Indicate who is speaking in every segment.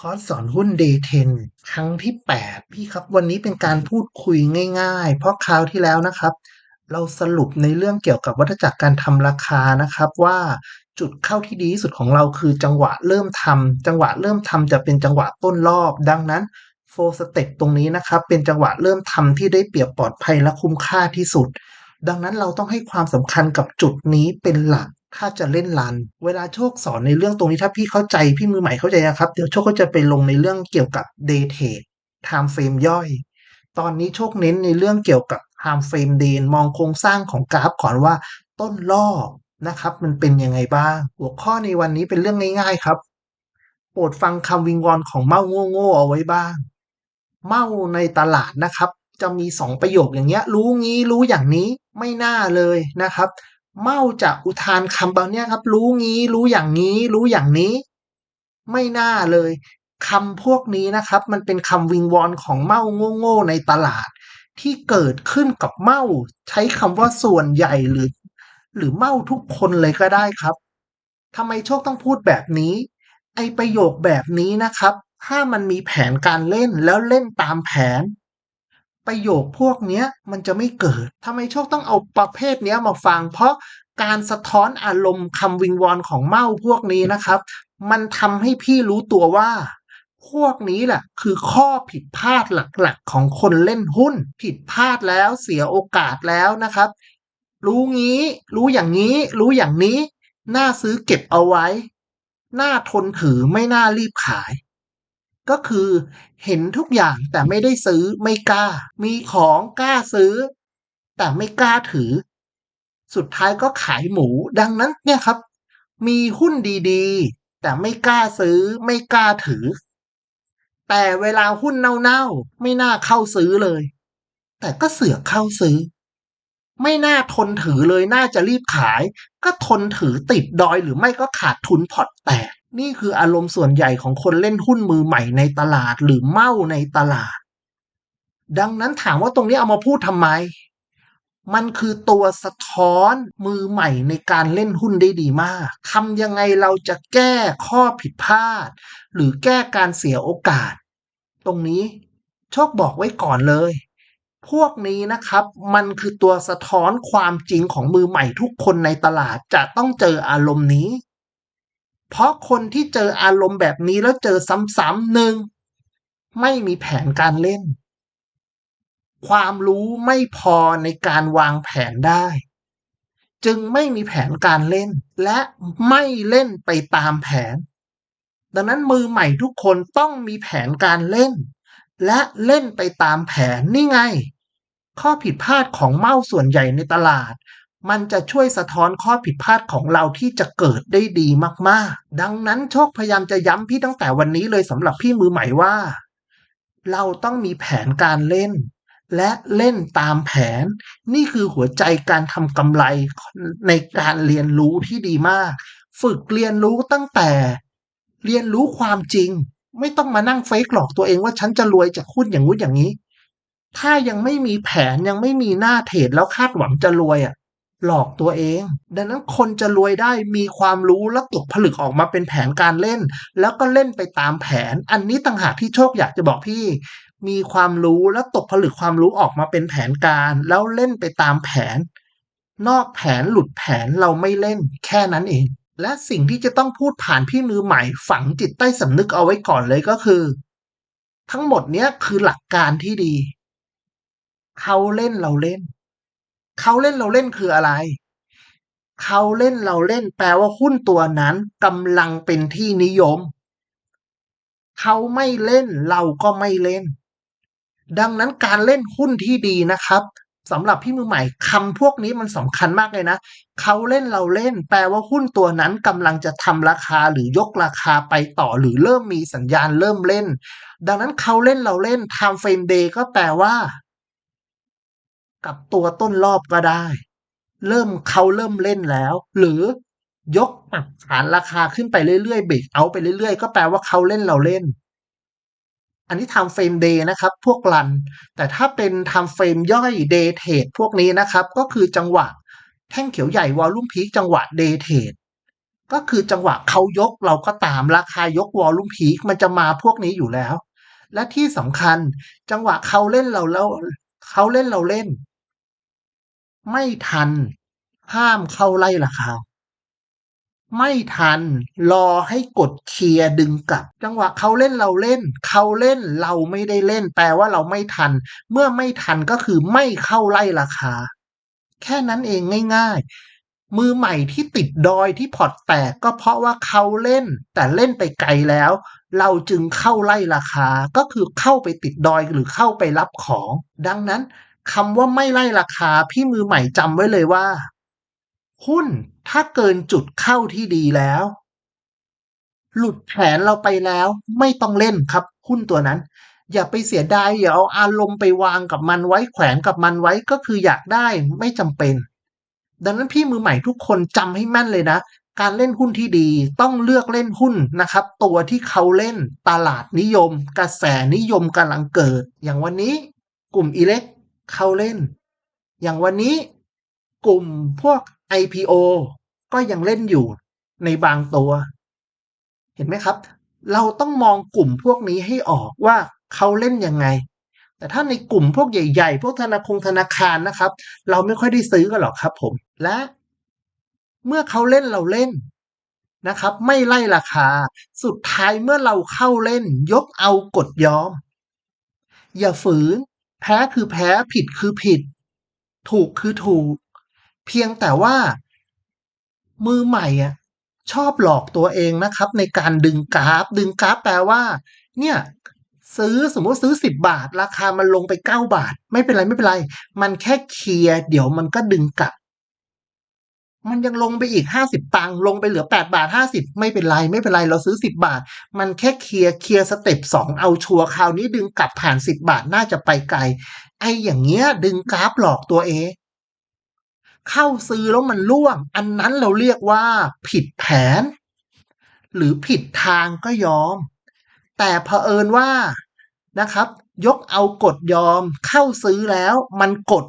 Speaker 1: คอร์สสอนหุ้น Day 10 ครั้งที่ 8 พี่ครับ วันนี้เป็นการพูดคุยง่ายๆ เพราะคราวที่แล้วนะครับ เราสรุปในเรื่องเกี่ยวกับวัฏจักรการทำราคานะครับ ว่าจุดเข้าที่ดีที่สุดของเราคือจังหวะเริ่มทำจังหวะเริ่มทำจะเป็นจังหวะต้นรอบ ดังนั้นโฟสเต็ปตรงนี้นะครับ เป็นจังหวะเริ่มทำที่ได้เปรียบปลอดภัยและคุ้มค่าที่สุด ดังนั้นเราต้องให้ความสำคัญกับจุดนี้เป็นหลัก ถ้าจะเล่นรัน เวลาโชคสอนในเรื่องตรงนี้ถ้าพี่เข้าใจพี่มือใหม่เข้าใจนะครับ เดี๋ยวโชคก็จะไปลงในเรื่องเกี่ยวกับ day trade time frame ย่อย ตอนนี้โชคเน้นในเรื่องเกี่ยวกับ time frame day มองโครงสร้างของกราฟก่อนว่าต้นรอนะครับ มันเป็นยังไงบ้าง หัวข้อในวันนี้เป็นเรื่องง่าย ๆ ครับ โปรดฟังคำวิงวอนของเมาโง่ๆเอาไว้บ้าง เมาในตลาดนะครับ จะมีสองประโยคอย่างเงี้ย รู้งี้รู้อย่างนี้ไม่น่าเลยนะครับ เมาจะอุทานคำแบบเนี้ยครับ รู้งี้ รู้อย่างนี้ รู้อย่างนี้ ไม่น่าเลยคำพวกนี้นะครับ มันเป็นคำวิงวอนของเมาโง่ๆในตลาด ที่เกิดขึ้นกับเมาใช้คำว่าส่วนใหญ่หรือ หรือเมาทุกคนเลยก็ได้ครับทำไมโชคต้องพูดแบบนี้ ไอประโยคแบบนี้นะครับ ถ้ามันมีแผนการเล่นแล้วเล่นตามแผน ประโยคพวกเนี้ยมันจะไม่เกิดทำไมโชคต้องเอาประเภทเนี้ยมาฟัง เพราะการสะท้อนอารมณ์คำวิงวอนของเมาพวกนี้นะครับ มันทำให้พี่รู้ตัวว่า พวกนี้แหละคือข้อผิดพลาดหลักๆ ของคนเล่นหุ้น ผิดพลาดแล้วเสียโอกาสแล้วนะครับ รู้งี้ รู้อย่างนี้ รู้อย่างนี้ น่าซื้อเก็บเอาไว้ น่าทนถือไม่น่ารีบขาย ก็คือเห็นทุกอย่างแต่ไม่ได้ซื้อไม่กล้า มีของกล้าซื้อ แต่ไม่กล้าถือ สุดท้ายก็ขายหมู ดังนั้นเนี่ยครับ มีหุ้นดีๆ แต่ไม่กล้าซื้อ ไม่กล้าถือ แต่เวลาหุ้นเน่าๆไม่น่าเข้าซื้อเลย แต่ก็เสือกเข้าซื้อ ไม่น่าทนถือเลยน่าจะรีบขาย ก็ทนถือติดดอยหรือไม่ก็ขาดทุนพอร์ตแตก นี่คืออารมณ์ส่วนใหญ่ของคนเล่นหุ้นมือใหม่ในตลาดหรือเมาในตลาด ดังนั้นถามว่าตรงนี้เอามาพูดทำไม มันคือตัวสะท้อนมือใหม่ในการเล่นหุ้นได้ดีมากทำยังไงเราจะแก้ข้อผิดพลาด หรือแก้การเสียโอกาส ตรงนี้โชคบอกไว้ก่อนเลยพวกนี้นะครับมันคือตัวสะท้อนความจริงของมือใหม่ทุกคนในตลาดจะต้องเจออารมณ์นี้ เพราะคนที่เจออารมณ์แบบนี้แล้วเจอซ้ำๆหนึ่งไม่มีแผนการเล่น ความรู้ไม่พอในการวางแผนได้ จึงไม่มีแผนการเล่น และไม่เล่นไปตามแผน ดังนั้นมือใหม่ทุกคนต้องมีแผนการเล่น และเล่นไปตามแผนนี่ไง ข้อผิดพลาดของเมาส่วนใหญ่ในตลาด มันจะช่วยสะท้อนข้อผิดพลาดของเราที่จะเกิดได้ดีมากๆ ดังนั้นโชคพยายามจะย้ำพี่ตั้งแต่วันนี้เลยสำหรับพี่มือใหม่ว่า เราต้องมีแผนการเล่น และเล่นตามแผน นี่คือหัวใจการทำกำไรในการเรียนรู้ที่ดีมาก ฝึกเรียนรู้ตั้งแต่ เรียนรู้ความจริง ไม่ต้องมานั่งเฟกหลอกตัวเองว่าฉันจะรวยจากหุ้นอย่างงู้นอย่างนี้ ถ้ายังไม่มีแผนยังไม่มีหน้าเทรดแล้วคาดหวังจะรวยอะ หลอกตัวเอง ดังนั้นคนจะรวยได้มีความรู้และตกผลึกออกมาเป็นแผนการเล่น แล้วก็เล่นไปตามแผน อันนี้ต่างหากที่โชคอยากจะบอกพี่ มีความรู้และตกผลึกความรู้ออกมาเป็นแผนการ แล้วเล่นไปตามแผน นอกแผนหลุดแผนเราไม่เล่นแค่นั้นเอง และสิ่งที่จะต้องพูดผ่านพี่มือใหม่ฝังจิตใต้สำนึกเอาไว้ก่อนเลยก็คือ ทั้งหมดเนี้ยคือหลักการที่ดีเขาเล่นเราเล่น เขาเล่นเราเล่นคืออะไร เขาเล่นเราเล่นแปลว่าหุ้นตัวนั้นกำลังเป็นที่นิยม เขาไม่เล่นเราก็ไม่เล่น ดังนั้นการเล่นหุ้นที่ดีนะครับสำหรับพี่มือใหม่คำพวกนี้มันสำคัญมากเลยนะ เขาเล่นเราเล่น แปลว่าหุ้นตัวนั้นกำลังจะทำราคาหรือยกราคาไปต่อหรือเริ่มมีสัญญาณเริ่มเล่น ดังนั้นเขาเล่นเราเล่น time frame day ก็แปลว่า กับตัวต้นรอบก็ได้ เริ่มเขาเริ่มเล่นแล้ว หรือยกปรับฐานราคาขึ้นไปเรื่อยๆเบรกเอาไปเรื่อยๆ ก็แปลว่าเขาเล่นเราเล่น อันนี้ time frame day นะครับ พวกรัน แต่ถ้าเป็น time frame ย่อย day trade พวกนี้นะครับ ก็คือจังหวะ แท่งเขียวใหญ่วอลลุ่มพีคจังหวะ day trade ก็คือจังหวะเขายกเราก็ตามราคายกวอลลุ่มพีคมันจะมาพวกนี้อยู่แล้ว และที่สำคัญจังหวะเขาเล่นเราแล้วเขาเล่นเราเล่น ไม่ทัน ห้ามเข้าไล่ราคา ไม่ทัน รอให้กดเคลียร์ดึงกลับ จังหวะเขาเล่นเราเล่น เขาเล่นเราไม่ได้เล่น แปลว่าเราไม่ทัน เมื่อไม่ทันก็คือไม่เข้าไล่ราคา แค่นั้นเองง่ายๆมือใหม่ที่ติดดอยที่พอร์ตแตกก็เพราะว่าเขาเล่น แต่เล่นไปไกลแล้ว เราจึงเข้าไล่ราคาก็คือเข้าไปติดดอยหรือเข้าไปรับของ ดังนั้น คำว่าไม่ไล่ราคาพี่มือใหม่จำไว้เลยว่า หุ้นถ้าเกินจุดเข้าที่ดีแล้ว หลุดแผนเราไปแล้ว ไม่ต้องเล่นครับ หุ้นตัวนั้น อย่าไปเสียดายอย่าเอาอารมณ์ไปวางกับมันไว้แขวนกับมันไว้ก็คืออยากได้ไม่จำเป็น ดังนั้นพี่มือใหม่ทุกคนจำให้แม่นเลยนะการเล่นหุ้นที่ดีต้องเลือกเล่นหุ้นนะครับ ตัวที่เขาเล่นตลาดนิยม กระแสนิยมกำลังเกิด อย่างวันนี้กลุ่มอิเล็ก เขาเล่น อย่างวันนี้กลุ่มพวก IPO ก็ยังเล่นอยู่ในบางตัว เห็นไหมครับ เราต้องมองกลุ่มพวกนี้ให้ออกว่าเขาเล่นยังไง แต่ถ้าในกลุ่มพวกใหญ่ ๆ พวกธนาคารธนาคารนะครับ เราไม่ค่อยได้ซื้อกันหรอกครับ ผมและ เมื่อเขาเล่นเราเล่นนะครับ ไม่ไล่ราคา สุดท้ายเมื่อเราเข้าเล่น ยกเอากดยอม อย่าฝืน แพ้คือแพ้ผิดคือผิด ถูกคือถูก เพียงแต่ว่า มือใหม่อะชอบหลอกตัวเองนะครับ ในการดึงกราฟ ดึงกราฟแปลว่า เนี่ย ซื้อสมมติซื้อสิบบาท ราคามันลงไปเก้าบาท ไม่เป็นไรไม่เป็นไร มันแค่เคลียร์เดี๋ยวมันก็ดึงกลับ มันยังลงไปอีกห้าสิบตังค์ลงไปเหลือแปดบาทห้าสิบไม่เป็นไรไม่เป็นไรเราซื้อสิบบาท มันแค่เคลียร์เคลียร์สเต็ปสองเอาชัวร์คราวนี้ดึงกลับผ่านสิบบาทน่าจะไปไกล ไอ้อย่างเงี้ย ดึงกราฟหลอกตัวเองเข้าซื้อแล้วมันล่วง อันนั้นเราเรียกว่าผิดแผน หรือผิดทางก็ยอม แต่เผอิญว่านะครับ ยกเอากดยอมเข้าซื้อแล้ว มันกด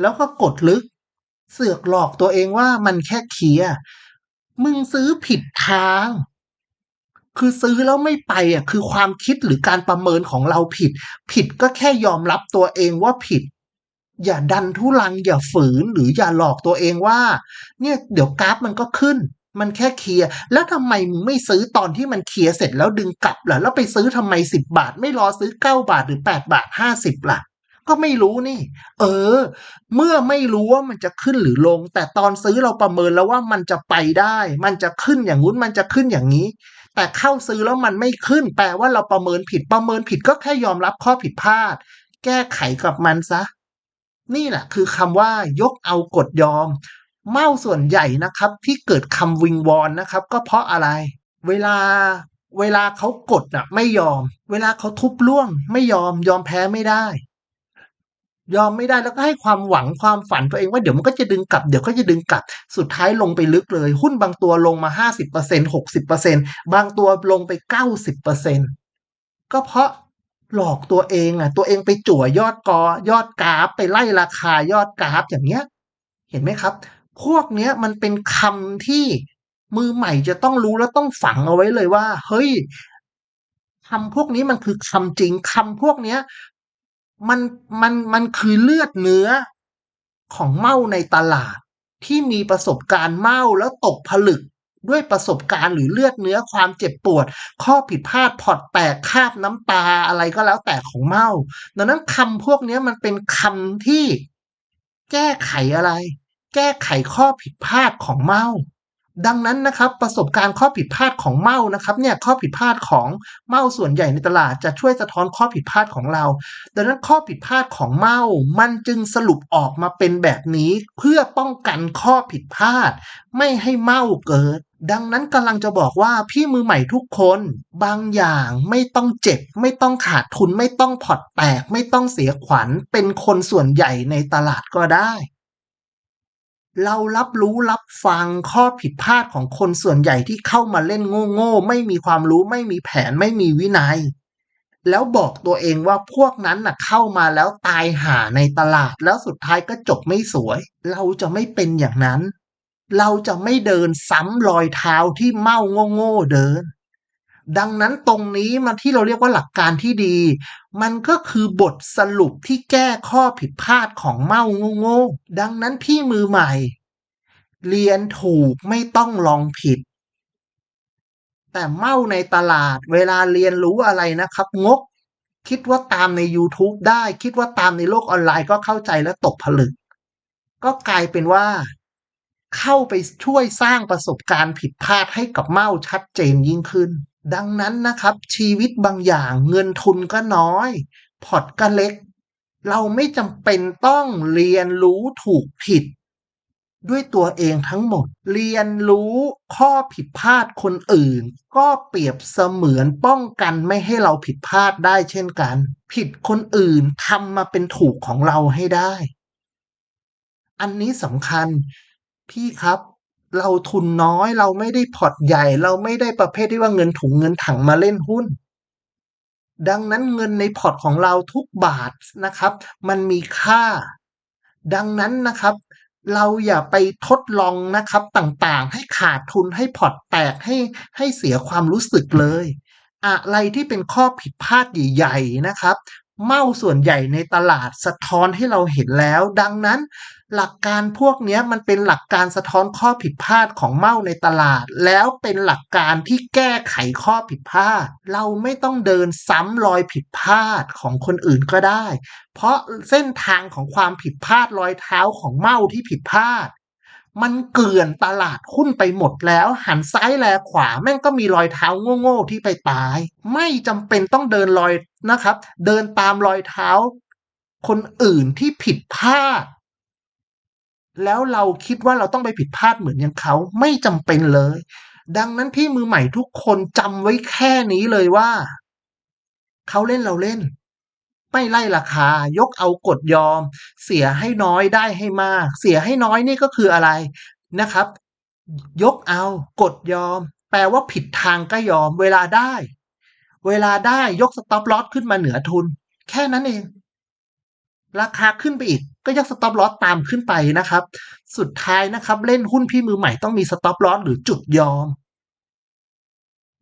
Speaker 1: แล้วก็กดลึก เสือกหลอกตัวเองว่ามันแค่เคลียร์มึงซื้อผิดทาง คือซื้อแล้วไม่ไปอะ คือความคิดหรือการประเมินของเราผิด ผิดก็แค่ยอมรับตัวเองว่าผิด อย่าดันทุลังอย่าฝืนหรืออย่าหลอกตัวเองว่า เนี่ยเดี๋ยวกราฟมันก็ขึ้น มันแค่เคลียร์แล้วทำไมมึงไม่ซื้อตอนที่มันเคลียร์เสร็จแล้วดึงกลับล่ะ แล้วไปซื้อทำไมสิบบาท ไม่รอซื้อเก้าบาทหรือแปดบาทห้าสิบล่ะ ก็ไม่รู้นี่ เออ เมื่อไม่รู้ว่ามันจะขึ้นหรือลง แต่ตอนซื้อเราประเมินแล้วว่ามันจะไปได้ มันจะขึ้นอย่างงู้นมันจะขึ้นอย่างนี้ แต่เข้าซื้อแล้วมันไม่ขึ้น แปลว่าเราประเมินผิดประเมินผิดก็แค่ยอมรับข้อผิดพลาด แก้ไขกับมันซะ นี่แหละคือคำว่ายกเอากดยอม เมาส่วนใหญ่นะครับ ที่เกิดคำวิงวอนนะครับ ก็เพราะอะไร เวลาเวลาเขากดน่ะ ไม่ยอม เวลาเขาทุบล่วง ไม่ยอมยอมแพ้ไม่ได้ ยอมไม่ได้แล้วก็ให้ความหวังความฝันตัวเองว่าเดี๋ยวมันก็จะดึงกลับเดี๋ยวก็จะดึงกลับ สุดท้ายลงไปลึกเลย หุ้นบางตัวลงมาห้าสิบเปอร์เซ็นหกสิบเปอร์เซ็นบางตัวลงไปเก้าสิบเปอร์เซ็นก็เพราะหลอกตัวเองอะ ตัวเองไปจั่วยอดกอยอดกราฟ ไปไล่ราคายอดกราฟอย่างเงี้ย เห็นไหมครับ พวกเนี้ยมันเป็นคำที่มือใหม่จะต้องรู้แล้วต้องฝังเอาไว้เลยว่า เฮ้ยคำพวกนี้มันคือคำจริงคำพวกเนี้ย มันมันมันคือเลือดเนื้อของเมาในตลาดที่มีประสบการณ์เมาแล้วตกผลึกด้วยประสบการณ์หรือเลือดเนื้อความเจ็บปวด ข้อผิดพลาดพอร์ตแตกคาบน้ำตาอะไรก็แล้วแต่ของเมาดังนั้นคำพวกนี้มันเป็นคำที่แก้ไขอะไร แก้ไขข้อผิดพลาดของเมา ดังนั้นนะครับประสบการณ์ข้อผิดพลาดของเมานะครับเนี่ยข้อผิดพลาดของเมาส่วนใหญ่ในตลาดจะช่วยสะท้อนข้อผิดพลาดของเรา ดังนั้นข้อผิดพลาดของเมามันจึงสรุปออกมาเป็นแบบนี้ เพื่อป้องกันข้อผิดพลาด ไม่ให้เมาเกิด ดังนั้นกำลังจะบอกว่าพี่มือใหม่ทุกคน บางอย่างไม่ต้องเจ็บ ไม่ต้องขาดทุนไม่ต้องพอร์ตแตก ไม่ต้องเสียขวัญเป็นคนส่วนใหญ่ในตลาดก็ได้ เรารับรู้รับฟังข้อผิดพลาดของคนส่วนใหญ่ที่เข้ามาเล่นโง่ๆไม่มีความรู้ไม่มีแผนไม่มีวินัย แล้วบอกตัวเองว่าพวกนั้นน่ะเข้ามาแล้วตายหาในตลาดแล้วสุดท้ายก็จบไม่สวย เราจะไม่เป็นอย่างนั้น เราจะไม่เดินซ้ำรอยเท้าที่เมาโง่ๆเดิน ดังนั้นตรงนี้มันที่เราเรียกว่าหลักการที่ดี มันก็คือบทสรุปที่แก้ข้อผิดพลาดของเมาโง่ๆดังนั้นพี่มือใหม่ เรียนถูกไม่ต้องลองผิด แต่เมาในตลาดเวลาเรียนรู้อะไรนะครับ งก คิดว่าตามใน YouTube ได้ คิดว่าตามในโลกออนไลน์ก็เข้าใจและตกผลึก ก็กลายเป็นว่าเข้าไปช่วยสร้างประสบการณ์ผิดพลาดให้กับเมาชัดเจนยิ่งขึ้น ดังนั้นนะครับ ชีวิตบางอย่างเงินทุนก็น้อย พอร์ตก็เล็ก เราไม่จำเป็นต้องเรียนรู้ถูกผิด ด้วยตัวเองทั้งหมด เรียนรู้ข้อผิดพลาดคนอื่น ก็เปรียบเสมือนป้องกันไม่ให้เราผิดพลาดได้เช่นกัน ผิดคนอื่นทำมาเป็นถูกของเราให้ได้ อันนี้สำคัญพี่ครับ เราทุนน้อยเราไม่ได้พอร์ตใหญ่ เราไม่ได้ประเภทที่ว่าเงินถุงเงินถังมาเล่นหุ้น ดังนั้นเงินในพอร์ตของเราทุกบาทนะครับ มันมีค่า ดังนั้นนะครับ เราอย่าไปทดลองนะครับต่างๆ ให้ขาดทุนให้พอร์ตแตกให้ให้เสียความรู้สึกเลย อะไรที่เป็นข้อผิดพลาดใหญ่ ๆ นะครับ เม่าส่วนใหญ่ในตลาดสะท้อนให้เราเห็นแล้ว ดังนั้น หลักการพวกนี้มันเป็นหลักการสะท้อนข้อผิดพลาดของเม่าในตลาด แล้วเป็นหลักการที่แก้ไขข้อผิดพลาด เราไม่ต้องเดินซ้ำรอยผิดพลาดของคนอื่นก็ได้ เพราะเส้นทางของความผิดพลาดรอยเท้าของเม่าที่ผิดพลาด มันเกลื่อนตลาดหุ้นไปหมดแล้ว หันซ้ายแลขวาแม่งก็มีรอยเท้าโง่ๆที่ไปตาย ไม่จำเป็นต้องเดินรอย นะครับ เดินตามรอยเท้า คนอื่นที่ผิดพลาด แล้วเราคิดว่าเราต้องไปผิดพลาดเหมือนอย่างเขาไม่จำเป็นเลย ดังนั้นพี่มือใหม่ทุกคนจำไว้แค่นี้เลยว่า เขาเล่นเราเล่น ไม่ไล่ราคา ยกเอากดยอม เสียให้น้อยได้ให้มาก เสียให้น้อยนี่ก็คืออะไรนะครับ ยกเอากดยอม แปลว่าผิดทางก็ยอมเวลาได้ เวลาได้ยกสต็อปลอสขึ้นมาเหนือทุน แค่นั้นเอง ราคาขึ้นไปอีก ก็ยกสต็อปลอสตามขึ้นไปนะครับ สุดท้ายนะครับ เล่นหุ้นพี่มือใหม่ต้องมีสต็อปลอสหรือจุดยอม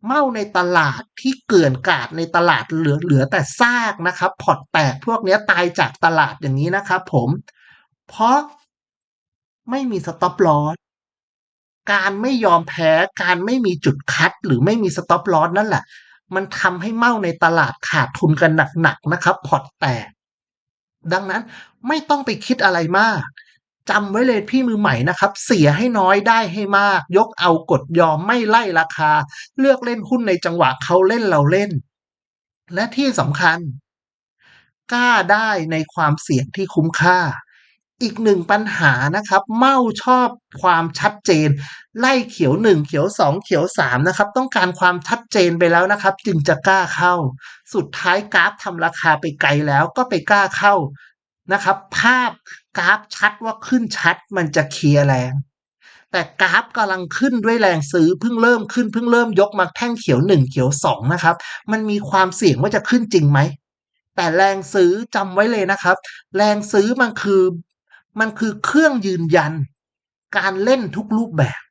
Speaker 1: เมาในตลาดที่เกลื่อนกาดในตลาดเหลือเหลือแต่ซากนะครับพอร์ตแตกพวกนี้ตายจากตลาดอย่างนี้นะครับผม เพราะไม่มีสต็อปลอสการไม่ยอมแพ้การไม่มีจุดคัดหรือไม่มีสต็อปลอสนั่นแหละ มันทำให้เมาในตลาดขาดทุนกันหนักๆนะครับพอร์ตแตก ดังนั้นไม่ต้องไปคิดอะไรมากจำไว้เลยพี่มือใหม่นะครับ เสียให้น้อยได้ให้มาก ยกเอากดยอมไม่ไล่ราคา เลือกเล่นหุ้นในจังหวะเขาเล่นเราเล่น และที่สำคัญ กล้าได้ในความเสี่ยงที่คุ้มค่า อีกหนึ่งปัญหานะครับ เมาชอบความชัดเจน ไล่เขียวหนึ่งเขียวสองเขียวสามนะครับ ต้องการความชัดเจนไปแล้วนะครับ จึงจะกล้าเข้า สุดท้ายกราฟทำราคาไปไกลแล้วก็ไปกล้าเข้านะครับ ภาพกราฟชัดว่าขึ้นชัดมันจะเคลียร์แรงแต่กราฟกำลังขึ้นด้วยแรงซื้อเพิ่งเริ่มขึ้นเพิ่งเริ่มยกมาแท่งเขียวหนึ่งเขียวสองนะครับ มันมีความเสี่ยงว่าจะขึ้นจริงไหมแต่แรงซื้อจำไว้เลยนะครับ แรงซื้อมันคือ มันคือเครื่องยืนยัน การเล่นทุกรูปแบบ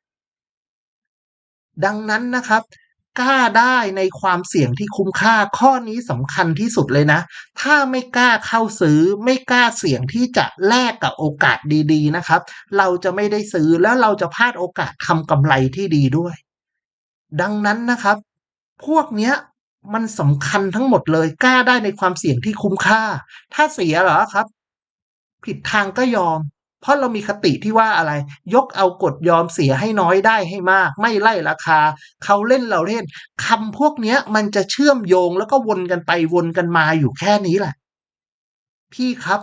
Speaker 1: ดังนั้นนะครับกล้าได้ในความเสี่ยงที่คุ้มค่าข้อนี้สำคัญที่สุดเลยนะ ถ้าไม่กล้าเข้าซื้อ ไม่กล้าเสี่ยงที่จะแลกกับโอกาสดีๆนะครับ เราจะไม่ได้ซื้อแล้วเราจะพลาดโอกาสทำกำไรที่ดีด้วย ดังนั้นนะครับ พวกเนี้ยมันสำคัญทั้งหมดเลยกล้าได้ในความเสี่ยงที่คุ้มค่า ถ้าเสียเหรอครับ ผิดทางก็ยอม เพราะเรามีคติที่ว่าอะไร ยกเอากฎยอมเสียให้น้อยได้ให้มาก ไม่ไล่ราคา เขาเล่นเราเล่นคำพวกเนี้ยมันจะเชื่อมโยงแล้วก็วนกันไปวนกันมาอยู่แค่นี้แหละ พี่ครับ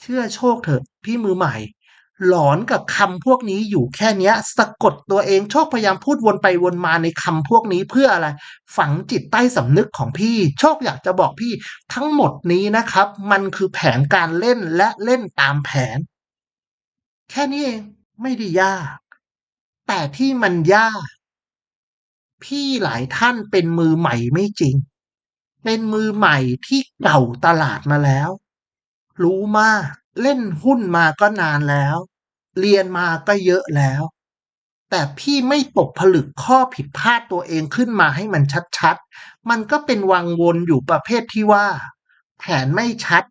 Speaker 1: เชื่อโชคเถอะ พี่มือใหม่ หลอนกับคำพวกนี้อยู่แค่เนี้ยสะกดตัวเองโชคพยายามพูดวนไปวนมาในคำพวกนี้เพื่ออะไร ฝังจิตใต้สำนึกของพี่ โชคอยากจะบอกพี่ทั้งหมดนี้นะครับ มันคือแผนการเล่นและเล่นตามแผน แค่นี้เองไม่ได้ยาก แต่ที่มันยาก พี่หลายท่านเป็นมือใหม่ไม่จริง เป็นมือใหม่ที่เก่าตลาดมาแล้ว รู้มากเล่นหุ้นมาก็นานแล้ว เรียนมาก็เยอะแล้ว แต่พี่ไม่ตกผลึกข้อผิดพลาดตัวเองขึ้นมาให้มันชัดๆ มันก็เป็นวังวนอยู่ประเภทที่ว่า แผนไม่ชัด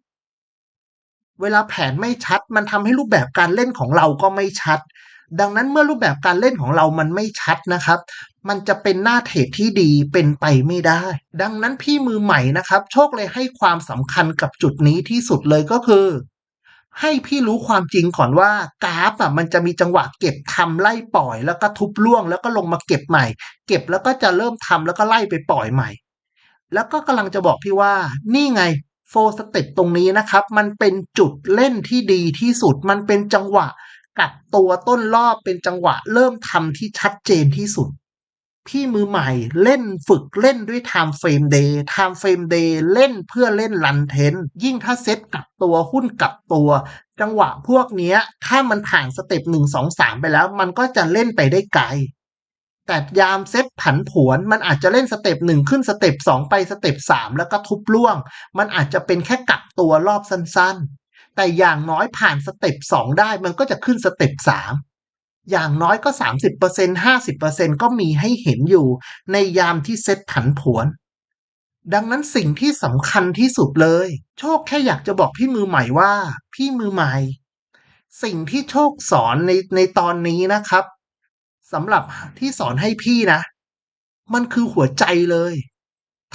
Speaker 1: เวลาแผนไม่ชัด มันทำให้รูปแบบการเล่นของเราก็ไม่ชัด ดังนั้นเมื่อรูปแบบการเล่นของเรามันไม่ชัดนะครับ มันจะเป็นหน้าเทรดที่ดีเป็นไปไม่ได้ ดังนั้นพี่มือใหม่นะครับ โชคเลยให้ความสำคัญกับจุดนี้ที่สุดเลยก็คือ ให้พี่รู้ความจริงก่อนว่ากราฟอะมันจะมีจังหวะเก็บทำไล่ปล่อย แล้วก็ทุบล่วง แล้วก็ลงมาเก็บใหม่ เก็บแล้วก็จะเริ่มทำแล้วก็ไล่ไปปล่อยใหม่ แล้วก็กำลังจะบอกพี่ว่า นี่ไงโฟสเต็ปตรงนี้นะครับ มันเป็นจุดเล่นที่ดีที่สุดมันเป็นจังหวะ กับตัวต้นรอบเป็นจังหวะ เริ่มทำที่ชัดเจนที่สุด พี่มือใหม่เล่นฝึกเล่นด้วย time frame day time frame day เล่นเพื่อเล่นรันเทนยิ่งถ้าเซ็ตกับตัวหุ้นกับตัว จังหวะพวกเนี้ยถ้ามันผ่านสเต็ปหนึ่งสองสามไปแล้ว มันก็จะเล่นไปได้ไกล แต่ยามเซตผันผวนมันอาจจะเล่นสเต็ปหนึ่งขึ้นสเต็ปสองไปสเต็ปสามแล้วก็ทุบล่วง มันอาจจะเป็นแค่กลับตัวรอบสั้นๆ แต่อย่างน้อยผ่านสเต็ปสองได้มันก็จะขึ้นสเต็ปสาม อย่างน้อยก็ 30% 50%ก็มีให้เห็นอยู่ในยามที่เซ็ตผันผวน ดังนั้นสิ่งที่สำคัญที่สุดเลย โชคแค่อยากจะบอกพี่มือใหม่ว่า พี่มือใหม่ สิ่งที่โชคสอนในในตอนนี้นะครับสำหรับที่สอนให้พี่นะ มันคือหัวใจเลย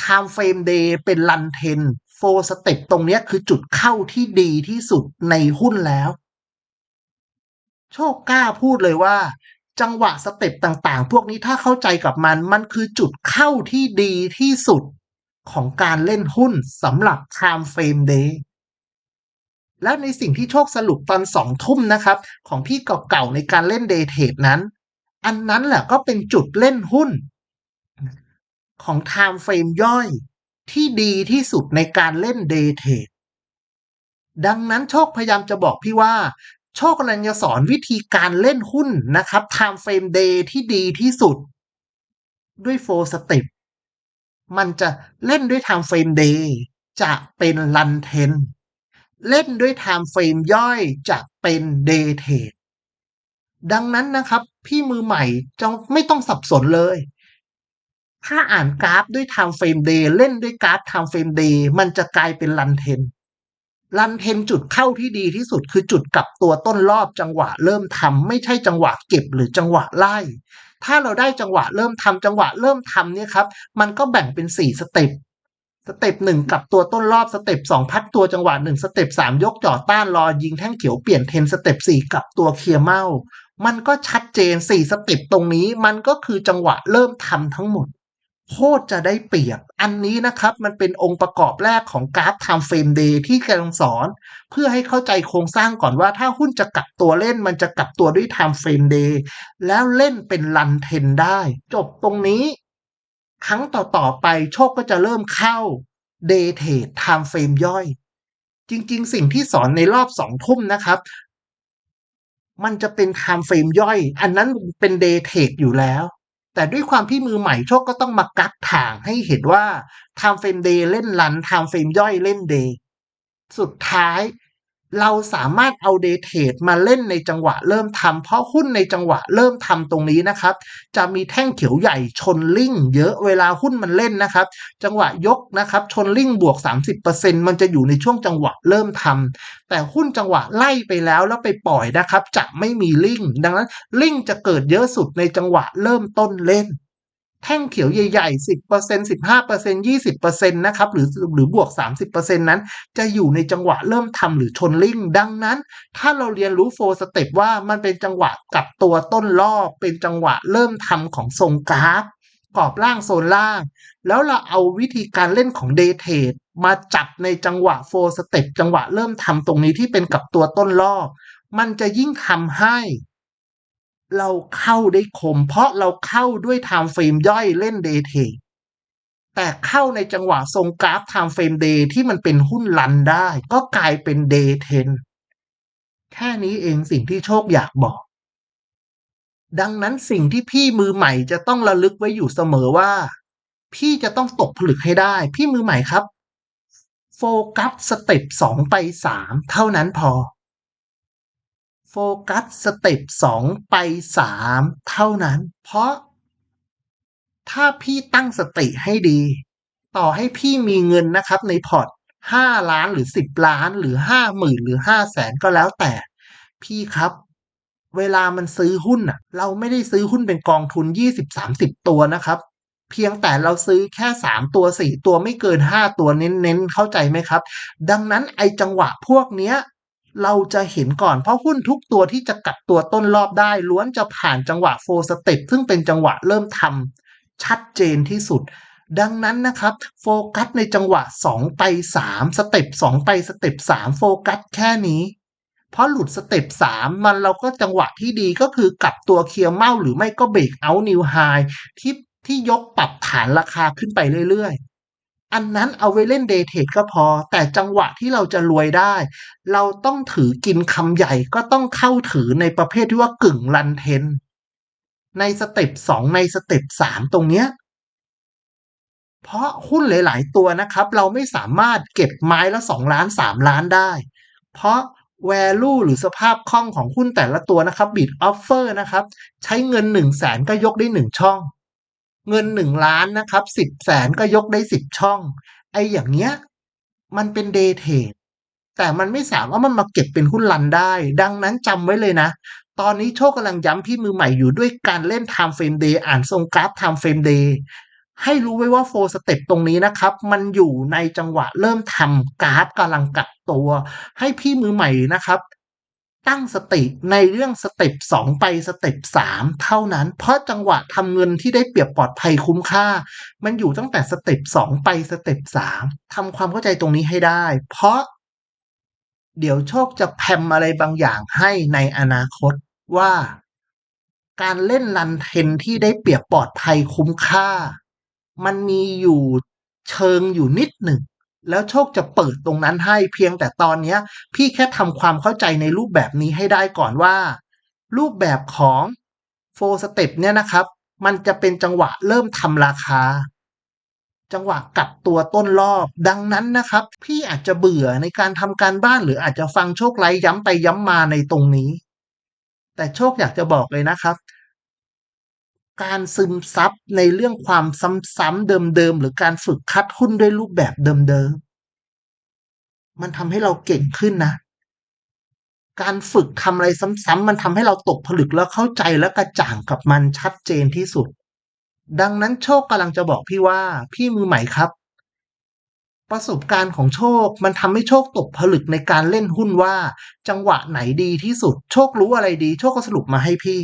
Speaker 1: time frame day เป็นรันเทนโฟสเต็ปตรงเนี้ยคือจุดเข้าที่ดีที่สุดในหุ้นแล้ว โชคกล้าพูดเลยว่า จังหวะสเต็ปต่างๆ พวกนี้ถ้าเข้าใจกับมัน มันคือจุดเข้าที่ดีที่สุดของการเล่นหุ้นสำหรับ time frame day และในสิ่งที่โชคสรุปตอนสองทุ่มนะครับ ของพี่เก่าๆในการเล่นเดย์เทรดนั้น อันนั้นแหละก็เป็นจุดเล่นหุ้น ของ time frame ย่อยที่ดีที่สุดในการเล่นเดย์เทรดดังนั้นโชคพยายามจะบอกพี่ว่า โชคกำลังจะสอนวิธีการเล่นหุ้นนะครับ time frame day ที่ดีที่สุด ด้วย4 step มันจะเล่นด้วย time frame day จะเป็นรันเทนเล่นด้วย time frame ย่อยจะเป็น day trade ดังนั้นนะครับ พี่มือใหม่จงไม่ต้องสับสนเลย ถ้าอ่านกราฟด้วย time frame day เล่นด้วยกราฟ time frame day มันจะกลายเป็นรันเทน รันเทนจุดเข้าที่ดีที่สุดคือจุดกลับตัวต้นรอบจังหวะเริ่มทำไม่ใช่จังหวะเก็บหรือจังหวะไล่ ถ้าเราได้จังหวะเริ่มทำจังหวะเริ่มทำเนี่ยครับมันก็แบ่งเป็นสี่สเต็ปสเต็ปหนึ่งกับตัวต้นรอบสเต็ปสองพักตัวจังหวะหนึ่งสเต็ปสามยกจ่อต้านรอยิงแท่งเขียวเปลี่ยนเทนสเต็ปสี่กับตัวเคลียร์เมามันก็ชัดเจนสี่สเต็ปตรงนี้ มันก็คือจังหวะเริ่มทำทั้งหมด โคตรจะได้เปรียบ อันนี้นะครับ มันเป็นองค์ประกอบแรกของกราฟ time frame day ที่กำลังสอน เพื่อให้เข้าใจโครงสร้างก่อนว่า ถ้าหุ้นจะกลับตัวเล่นมันจะกลับตัวด้วย time frame day แล้วเล่นเป็นรันเทนได้ จบตรงนี้ ครั้งต่อ ๆ ไปโชคก็จะเริ่มเข้า day trade time frame ย่อย จริง ๆ สิ่งที่สอนในรอบสองทุ่มนะครับ มันจะเป็น time frame ย่อย อันนั้นเป็น day trade อยู่แล้ว แต่ด้วยความที่มือใหม่โชคก็ต้องมากักถางให้เห็นว่าไทม์เฟรมเดย์เล่นรันไทม์เฟรมย่อยเล่นเดย์สุดท้าย เราสามารถเอา day trade มาเล่นในจังหวะเริ่มทำเพราะหุ้นในจังหวะเริ่มทำตรงนี้นะครับ จะมีแท่งเขียวใหญ่ชนลิ่งเยอะเวลาหุ้นมันเล่นนะครับ จังหวะยกนะครับ ชนลิ่งบวก 30%มันจะอยู่ในช่วงจังหวะเริ่มทำแต่หุ้นจังหวะไล่ไปแล้วแล้วไปปล่อยนะครับ จะไม่มีลิ่งดังนั้นลิ่งจะเกิดเยอะสุดในจังหวะเริ่มต้นเล่น แท่งเขียวใหญ่ๆ 10% 15% 20%นะครับ หรือหรือบวก 30%นั้น จะอยู่ในจังหวะเริ่มทำหรือชนลิ่งดังนั้น ถ้าเราเรียนรู้โฟสเต็ปว่ามันเป็นจังหวะกับตัวต้นรอบเป็นจังหวะเริ่มทำของทรงกราฟกรอบล่างโซนล่าง แล้วเราเอาวิธีการเล่นของเดย์เทรดมาจับในจังหวะโฟสเต็ปจังหวะเริ่มทำตรงนี้ที่เป็นกับตัวต้นรอบ มันจะยิ่งทำให้ เราเข้าได้คม เพราะเราเข้าด้วย time frame ย่อยเล่น day trade แต่เข้าในจังหวะทรงกราฟ time frame day ที่มันเป็นหุ้นรันได้ ก็กลายเป็น day 10แค่นี้เองสิ่งที่โชคอยากบอก ดังนั้นสิ่งที่พี่มือใหม่จะต้องระลึกไว้อยู่เสมอว่า พี่จะต้องตกผลึกให้ได้ พี่มือใหม่ครับ โฟกัสสเต็ปสองไปสามเท่านั้นพอ โฟกัสสเต็ป2 ไป 3 เท่านั้น เพราะ ถ้าพี่ตั้งสติให้ดี ต่อให้พี่มีเงินนะครับในพอร์ต5ล้านหรือ 10 ล้านหรือ50,000หรือ500,000ก็แล้วแต่ พี่ครับ เวลามันซื้อหุ้นน่ะ เราไม่ได้ซื้อหุ้นเป็นกองทุน 20-30 ตัวนะครับ เพียงแต่เราซื้อแค่ 3 ตัว 4 ตัวไม่เกิน 5 ตัวเน้นๆ เข้าใจไหมครับ ดังนั้นไอจังหวะพวกเนี้ย เราจะเห็นก่อนเพราะหุ้นทุกตัวที่จะกลับตัวต้นรอบได้ ล้วนจะผ่านจังหวะ4 step ซึ่งเป็นจังหวะเริ่มทำชัดเจนที่สุด ดังนั้นนะครับโฟกัสในจังหวะ 2 ไป 3 สเต็ป2ไปสเต็ป3โฟกัสแค่นี้ เพราะหลุดสเต็ป3มันเราก็จังหวะที่ดีก็คือกลับตัวเคลียร์เมาหรือไม่ก็เบรกเอาท์นิวไฮที่ที่ยกปรับฐานราคาขึ้นไปเรื่อยๆ อันนั้นเอาไว้เล่นเดย์เทรดก็พอ แต่จังหวะที่เราจะรวยได้ เราต้องถือกินคำใหญ่ก็ต้องเข้าถือในประเภทที่ว่ากึ่งรันเทน ในสเต็ป2ในสเต็ป3ตรงเนี้ยเพราะหุ้นหลาย ๆ ตัวนะครับ เราไม่สามารถเก็บไม้ละ2ล้าน3ล้านได้ เพราะ value หรือสภาพคล่องของหุ้นแต่ละตัวนะครับ bid offer นะครับ ใช้เงิน1 0 0 0 0แสนก็ยกได้1ช่อง เงิน1ล้านนะครับ10แสนก็ยกได้10ช่อง ไอ้อย่างเงี้ย มันเป็นเดย์เทรดแต่มันไม่สามารถมันมาเก็บเป็นหุ้นรันได้ ดังนั้นจำไว้เลยนะ ตอนนี้โชคกำลังย้ำพี่มือใหม่อยู่ด้วยการเล่น time frame day อ่านทรงกราฟ time frame day ให้รู้ไว้ว่า4 step ตรงนี้นะครับ มันอยู่ในจังหวะเริ่มทำกราฟกำลังกลับตัว ให้พี่มือใหม่นะครับ ตั้งสติในเรื่องสเต็ป2ไปสเต็ป3เท่านั้น เพราะจังหวะทำเงินที่ได้เปรียบปลอดภัยคุ้มค่า มันอยู่ตั้งแต่สเต็ป2ไปสเต็ป3ทำความเข้าใจตรงนี้ให้ได้ เพราะ เดี๋ยวโชคจะแพมอะไรบางอย่างให้ในอนาคตว่า การเล่นรันเทนที่ได้เปรียบปลอดภัยคุ้มค่า มันมีอยู่เชิงอยู่นิดหนึ่ง แล้วโชคจะเปิดตรงนั้นให้เพียงแต่ตอนนี้พี่แค่ทำความเข้าใจในรูปแบบนี้ให้ได้ก่อนว่า รูปแบบของ4 step เนี่ยนะครับ มันจะเป็นจังหวะเริ่มทำราคา จังหวะกลับตัวต้นรอบ ดังนั้นนะครับ พี่อาจจะเบื่อในการทำการบ้านหรืออาจจะฟังโชคไลฟ์ย้ำไปย้ำมาในตรงนี้ แต่โชคอยากจะบอกเลยนะครับ การซึมซับในเรื่องความซ้ำๆเดิมๆ หรือการฝึกคัดหุ้นด้วยรูปแบบเดิมๆ มันทำให้เราเก่งขึ้นนะ การฝึกทำอะไรซ้ำๆมันทำให้เราตกผลึกแล้วเข้าใจและกระจ่างกับมันชัดเจนที่สุด ดังนั้นโชคกำลังจะบอกพี่ว่า พี่มือใหม่ครับ ประสบการณ์ของโชคมันทำให้โชคตกผลึกในการเล่นหุ้นว่า จังหวะไหนดีที่สุด โชครู้อะไรดี โชคก็สรุปมาให้พี่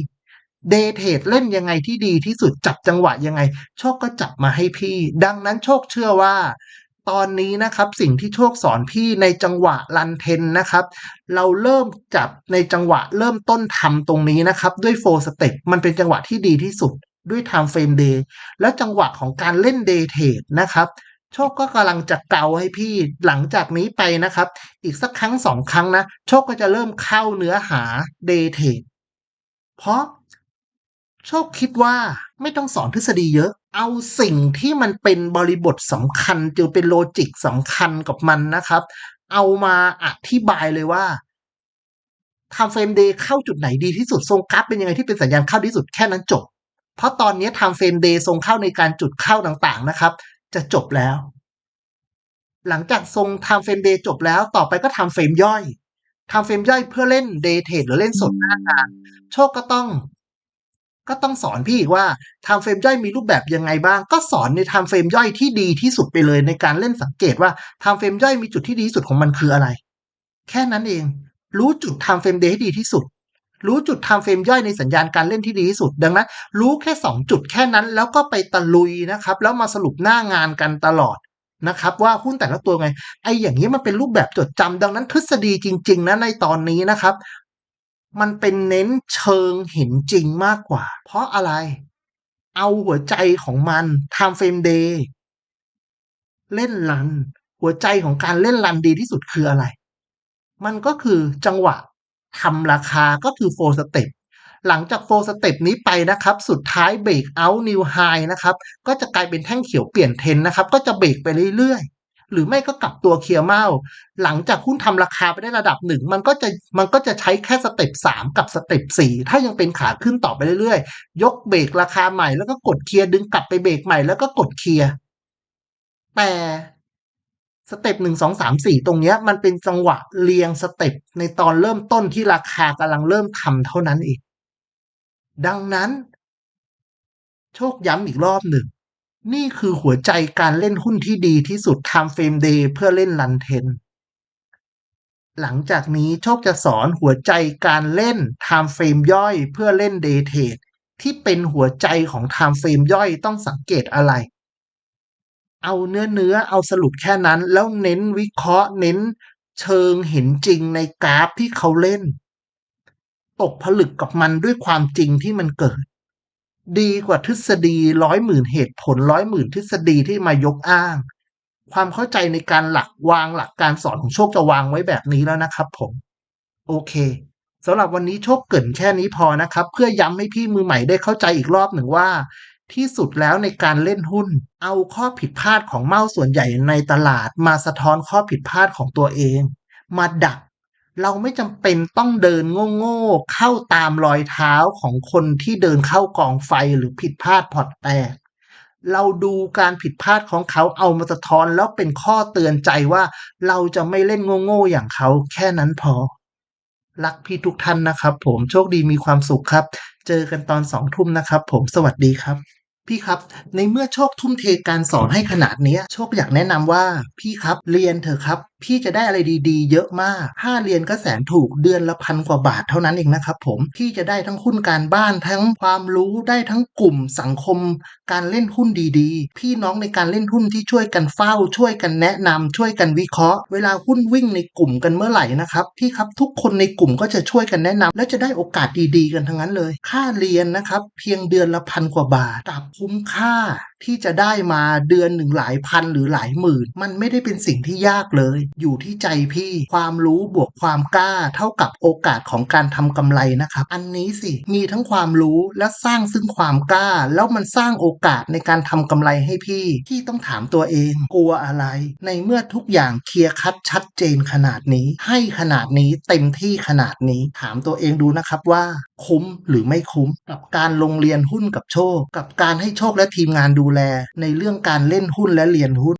Speaker 1: เดย์เทรดเล่นยังไงที่ดีที่สุดจับจังหวะยังไง โชคก็จับมาให้พี่ ดังนั้นโชคเชื่อว่า ตอนนี้นะครับสิ่งที่โชคสอนพี่ในจังหวะรันเทนนะครับ เราเริ่มจับในจังหวะเริ่มต้นทำตรงนี้นะครับ ด้วย4 step มันเป็นจังหวะที่ดีที่สุดด้วย time frame day และจังหวะของการเล่น day trade นะครับ โชคก็กำลังจะเกาให้พี่หลังจากนี้ไปนะครับ อีกสักครั้งสองครั้งนะ โชคก็จะเริ่มเข้าเนื้อหา day trade เพราะ โชคคิดว่าไม่ต้องสอนทฤษฎีเยอะ เอาสิ่งที่มันเป็นบริบทสำคัญจะเป็นโลจิกสำคัญกับมันนะครับ เอามาอธิบายเลยว่า time frame day เข้าจุดไหนดีที่สุดทรงกราฟเป็นยังไงที่เป็นสัญญาณเข้าดีที่สุดแค่นั้นจบ เพราะตอนนี้ time frame day ทรงเข้าในการจุดเข้าต่างๆนะครับ จะจบแล้ว หลังจากทรง time frame day จบแล้วต่อไปก็ time frame ย่อย time frame ย่อยเพื่อเล่น day trade หรือเล่นสดหน้างานโชคก็ต้อง ก็ต้องสอนพี่อีกว่า time frame ย่อยมีรูปแบบยังไงบ้าง ก็สอนใน time frame ย่อยที่ดีที่สุดไปเลยในการเล่นสังเกตว่า time frame ย่อยมีจุดที่ดีที่สุดของมันคืออะไร แค่นั้นเอง รู้จุด time frame day ให้ดีที่สุด รู้จุด time frame ย่อยในสัญญาณการเล่นที่ดีที่สุด ดังนั้น รู้แค่ 2 จุดแค่นั้น แล้วก็ไปตะลุยนะครับ แล้วมาสรุปหน้างานกันตลอดนะครับว่าหุ้นแต่ละตัวไงไอ้อย่างนี้มันเป็นรูปแบบจดจำดังนั้นทฤษฎีจริง ๆนะในตอนนี้นะครับ มันเป็นเน้นเชิงเห็นจริงมากกว่า เพราะอะไร เอาหัวใจของมัน time frame day เล่นรัน หัวใจของการเล่นรันดีที่สุดคืออะไร มันก็คือจังหวะทำราคาก็คือ4 step หลังจาก4 step นี้ไปนะครับ สุดท้ายเบรกเอา new high นะครับ ก็จะกลายเป็นแท่งเขียวเปลี่ยนเทนนะครับ ก็จะเบรกไปเรื่อย หรือไม่ก็กลับตัวเคลียร์เมาหลังจากหุ้นทำราคาไปได้ระดับหนึ่งมันก็จะมันก็จะใช้แค่สเต็ปสามกับสเต็ปสี่ถ้ายังเป็นขาขึ้นต่อไปเรื่อยๆ ยกเบรกราคาใหม่แล้วก็กดเคลียร์ดึงกลับไปเบรกใหม่แล้วก็กดเคลียร์แต่สเต็ปหนึ่งสองสามสี่ตรงเนี้ยมันเป็นจังหวะเรียงสเต็ปในตอนเริ่มต้นที่ราคากำลังเริ่มทำเท่านั้นเองดังนั้น โชคย้ำอีกรอบหนึ่ง นี่คือหัวใจการเล่นหุ้นที่ดีที่สุด Time Frame Day เพื่อเล่นรันเทน หลังจากนี้โชคจะสอนหัวใจการเล่น Time Frame ย่อยเพื่อเล่น Day Trade ที่เป็นหัวใจของ Time Frame ย่อยต้องสังเกตอะไร เอาเนื้อเนื้อเอาสรุปแค่นั้นแล้วเน้นวิเคราะห์เน้นเชิงเห็นจริงในกราฟที่เขาเล่น ตกผลึกกับมันด้วยความจริงที่มันเกิด ดีกว่าทฤษฎีร้อยหมื่นเหตุผลร้อยหมื่นทฤษฎีที่มายกอ้าง ความเข้าใจในการหลักวางหลักการสอนของโชคจะวางไว้แบบนี้แล้วนะครับ ผม โอเคสำหรับวันนี้โชคเกินแค่นี้พอนะครับ เพื่อย้ำให้พี่มือใหม่ได้เข้าใจอีกรอบหนึ่งว่า ที่สุดแล้วในการเล่นหุ้น เอาข้อผิดพลาดของเมาส่วนใหญ่ในตลาด มาสะท้อนข้อผิดพลาดของตัวเอง มาดัก เราไม่จำเป็นต้องเดินโง่ๆเข้าตามรอยเท้าของคนที่เดินเข้ากองไฟหรือผิดพลาดพอร์ตแตกเราดูการผิดพลาดของเขาเอามาสะท้อนแล้วเป็นข้อเตือนใจว่าเราจะไม่เล่นโง่ๆอย่างเขาแค่นั้นพอ รักพี่ทุกท่านนะครับ ผมโชคดีมีความสุขครับ เจอกันตอนสองทุ่มนะครับ ผมสวัสดีครับ พี่ครับ ในเมื่อโชคทุ่มเทการสอนให้ขนาดนี้โชคอยากแนะนำว่า พี่ครับเรียนเถอะครับ พี่จะได้อะไรดีๆ เยอะมากค่าเรียนก็แสนถูกเดือนละพันกว่าบาทเท่านั้นเองนะครับผม พี่จะได้ทั้งหุ้นการบ้านทั้งความรู้ได้ทั้งกลุ่มสังคม การเล่นหุ้นดีๆ พี่น้องในการเล่นหุ้นที่ช่วยกันเฝ้า ช่วยกันแนะนำช่วยกันวิเคราะห์ เวลาหุ้นวิ่งในกลุ่มกันเมื่อไหร่นะครับพี่ครับทุกคนในกลุ่มก็จะช่วยกันแนะนำและจะได้โอกาสดีๆ กันทั้งนั้นเลย ค่าเรียนนะครับเพียงเดือนละพันกว่าบาทกับคุ้มค่าที่จะได้มาเดือนหนึ่งหลายพันหรือหลายหมื่น มันไม่ได้เป็นสิ่งที่ยากเลยอยู่ที่ใจพี่ ความรู้บวกความกล้า เท่ากับโอกาสของการทำกำไรนะครับ อันนี้สิมีทั้งความรู้และสร้างซึ่งความกล้า แล้วมันสร้างโอกาสในการทำกำไรให้พี่ ที่ต้องถามตัวเอง กลัวอะไร ในเมื่อทุกอย่างเคลียร์คัดชัดเจนขนาดนี้ ให้ขนาดนี้เต็มที่ขนาดนี้ถามตัวเองดูนะครับว่า คุ้มหรือไม่คุ้ม กับการลงเรียนหุ้นกับโชค กับการให้โชคและทีมงานดูแล ในเรื่องการเล่นหุ้นและเรียนหุ้น